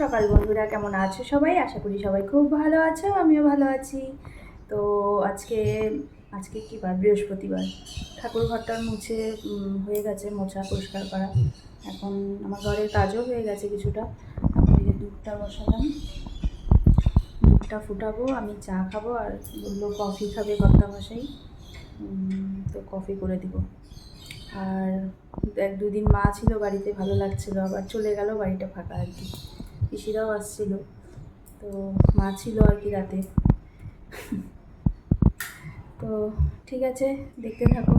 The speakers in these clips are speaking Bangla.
সকাল বন্ধুরা কেমন আছো সবাই? আশা করি সবাই খুব ভালো আছো আমিও ভালো আছি। তো আজকে আজকে কি বার? বৃহস্পতিবার। ঠাকুর ঘরটা মুছে হয়ে গেছে মোছা পরিষ্কার করা। এখন আমার ঘরের কাজও হয়ে গেছে কিছুটা। যে দুধটা বসালাম। দুধটা ফুটাবো আমি চা খাব আর বলল কফি খাবে মশাই উম, তো কফি করে দিব। আর এক দুদিন মা ছিল বাড়িতে ভালো লাগছিল। আবার চলে গেল বাড়িটা ফাঁকা আর কি। পিসিরাও আসছিল। তো মা ছিল আর কি রাতে। তো ঠিক আছে, দেখতে থাকো।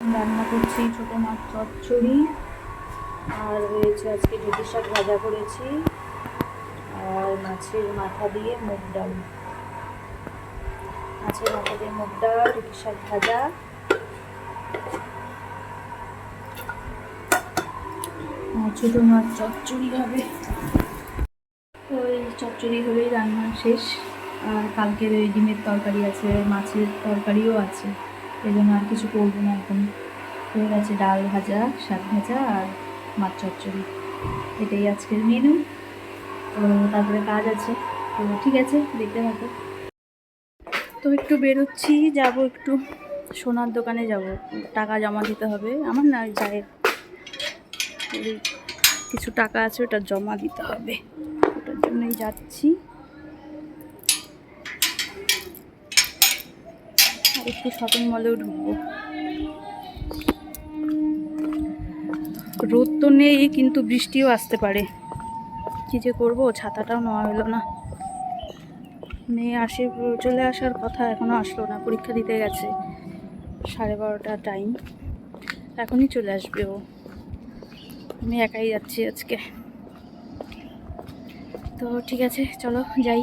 রান্না করছি ছোটো মাছ চচ্চড়ি। আর রয়েছে আজকে ঢেঁটির শাক ভাজা করেছি। আর মাছের মাথা দিয়ে মুগ ডাল। মাছের মাথা দিয়ে মুগ ডাল ঢেঁটির শাক ভাজা। ছোটো মাছ চচ্চড়ি হবে। এই চচ্চড়ি হলেই রান্না শেষ। আর কালকের ওই ডিমের তরকারি আছে, মাছের তরকারিও আছে। এই জন্য আর কিছু করব না এখন। হয়ে গেছে ডাল ভাজা, শাক ভাজা আর মাছ চচ্চড়ি। এটাই আজকের মেনু তো তারপরে কাজ আছে। তো ঠিক আছে, দেখতে থাকো। তো একটু বেরোচ্ছি, যাব একটু সোনার দোকানে যাব। টাকা জমা দিতে হবে। আমার না যায় কিছু টাকা আছে, ওটা জমা দিতে হবে। ওটার জন্যই যাচ্ছি। আর একটু শপিং মলেও ঢুকবো। রোদ তো নেই, কিন্তু বৃষ্টিও আসতে পারে। কি যে করব, ছাতাটাও নেওয়া হলো না। মেয়ে আসে, চলে আসার কথা এখনও আসলো না, পরীক্ষা দিতে গেছে। সাড়ে বারোটা টাইম এখনই চলে আসবে ও। আমি একাই যাচ্ছি আজকে। তো ঠিক আছে, চলো যাই।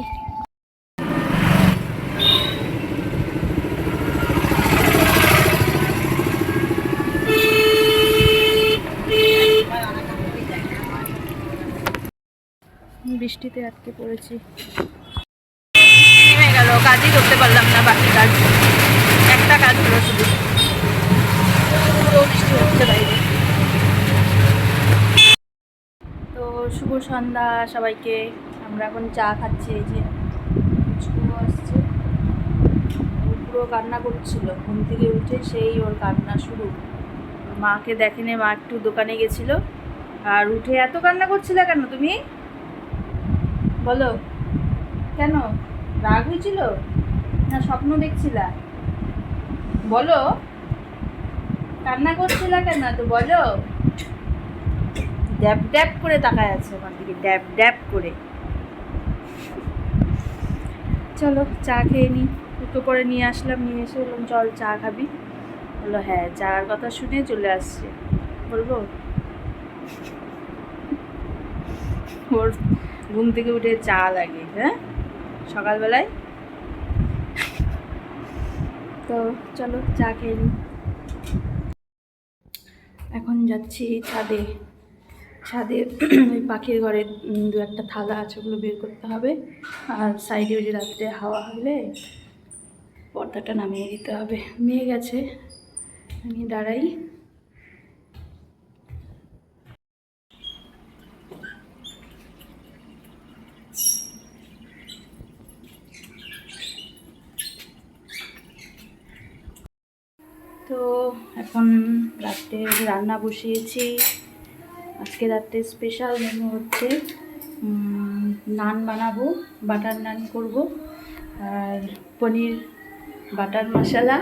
বৃষ্টিতে আটকে পড়েছি। কাজই করতে পারলাম না বাকি কাজ। একটা কাজ হলো শুধু। বৃষ্টি হচ্ছে বাইরে তো শুভ সন্ধ্যা সবাইকে। আমরা এখন চা খাচ্ছি, এই যে শুভ আসছে। পুরো কান্না করছিল। ঘুম থেকে উঠে সেই ওর কান্না শুরু। মাকে দেখেনি, মা একটু দোকানে গেছিল। আর উঠে এত কান্না করছিলে কেন তুমি? বলো। কেন? রাগ হয়েছিল? না স্বপ্ন দেখছিলা? বলো। কান্না করছিলা কেন? তো বলো। ড্যাব ড্যাব করে তাকায় আছে ওখান থেকে, ড্যাব ড্যাব করে। চলো, চা খেয়ে নি। দুটো করে নিয়ে আসলাম, নিয়ে এসে বললাম, চল চা খাবি। বলল হ্যাঁ চার কথা শুনে চলে আসছে। বলব? ওর ঘুম থেকে উঠে চা লাগে হ্যাঁ? সকালবেলায়? তো চলো, চা খেয়ে নিই এখন যাচ্ছি ছাদে। ছাদে ওই পাখির ঘরে দু একটা থালা আছে, ওগুলো বের করতে হবে। আর সাইডে ওই যে রাত্রে হাওয়া হলে পর্দাটা নামিয়ে দিতে হবে। মেয়ে গেছে আমি দাঁড়াই। তো এখন রাত্রে রান্না বসিয়েছি। আজকে রাত্রে স্পেশাল মেনু হচ্ছে নান বানাবো বাটার নান করব, আর পনির বাটার মশলা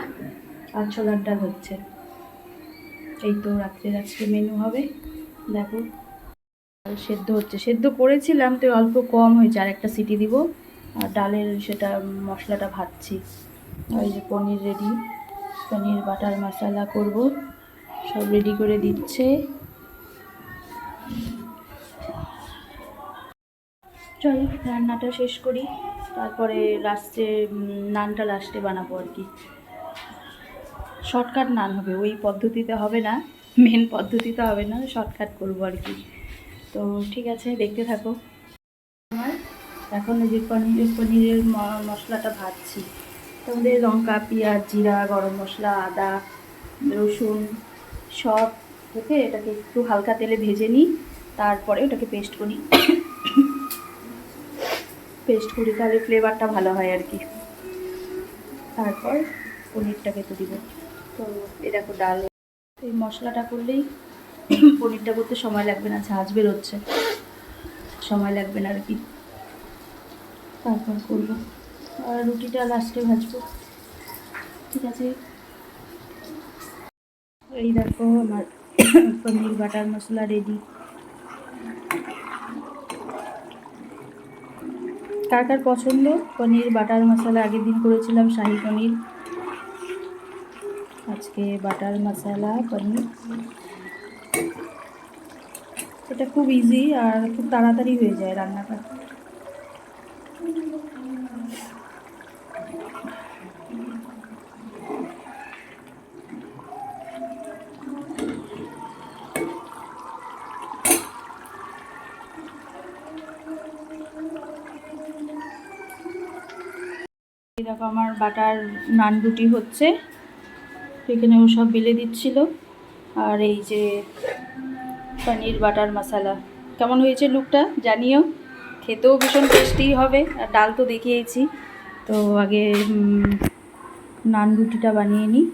আর ছোলার ডাল হচ্ছে। এই তো রাত্রের আজকে মেনু হবে। দেখো সেদ্ধ হচ্ছে। সেদ্ধ করেছিলাম, তো অল্প কম হয়েছে, আর একটা সিটি দিব। আর ডালের সেটা মশলাটা ভাজছি। ওই যে পনির রেডি পনির বাটার মশলা করব। সব রেডি করে দিচ্ছে। চলো, রান্নাটা শেষ করি। তারপরে লাস্টে নানটা লাস্টে বানাবো আর কি। শর্টকাট নান হবে, ওই পদ্ধতিতে হবে না। মেন পদ্ধতিতে হবে না শর্টকাট করব আর কি। তো ঠিক আছে, দেখতে থাকো। আমার এখন যে পনির পনিরের মশলাটা ভাজছি। তোমাদের লঙ্কা, পেঁয়াজ, জিরা, গরম মশলা, আদা, রসুন, সব থেকে এটাকে একটু হালকা তেলে ভেজে নিই, তারপরে ওটাকে পেস্ট করি। পেস্ট করি তাহলে ফ্লেভারটা ভালো হয় আর কি। তারপর পনিরটাকে তো দিব। তো এই দেখো ডাল। এই মশলাটা করলেই পনিরটা করতে সময় লাগবে না ঝাঁঝ বেরোচ্ছে। সময় লাগবে না আর কি। তারপর করব। আর রুটিটা লাস্টে ভাজবো। ঠিক আছে? এই দেখো আমার পনির বাটার মশলা রেডি কার কার পছন্দ? পনির, বাটার মশলা, আগের দিন করেছিলাম শাহি পনির। আজকে বাটার মশলা, পনির। এটা খুব ইজি আর খুব তাড়াতাড়ি হয়ে যায় রান্নাটা। দেখো আমার বাটার নান রুটি হচ্ছে। এখানে ও সব বেলে দিচ্ছিল। আর এই যে পনির বাটার মশলা। কেমন হয়েছে লুকটা জানিও? খেতেও ভীষণ টেস্টি হবে। আর ডাল তো দেখিয়েছি। তো আগে নান রুটিটা বানিয়ে নিই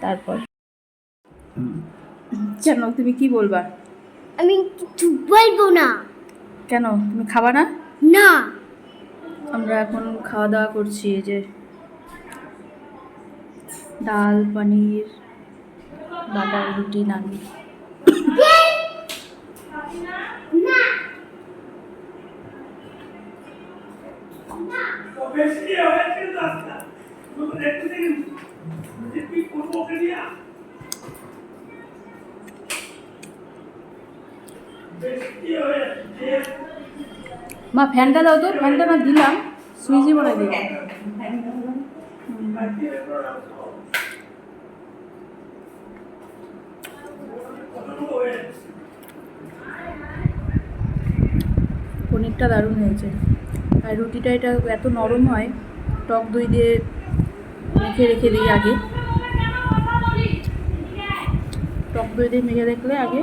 তারপর। কেন তুমি কি বলবা? আমি কিছু বলব না। কেন তুমি খাবা না? না। আমরা এখন খাওয়া দাওয়া করছি এই যে ডাল পনির বাটার রুটি নান। হয়েছে মা ফ্যানটা দাও তো ফ্যানটা না দিলাম সুইচই বলে দিই পনিরটা দারুণ হয়েছে। আর রুটিটা এটা এত নরম হয় টক দই দিয়ে মেখে রেখে দিই আগে। টক দই দিয়ে মেখে রাখলে আগে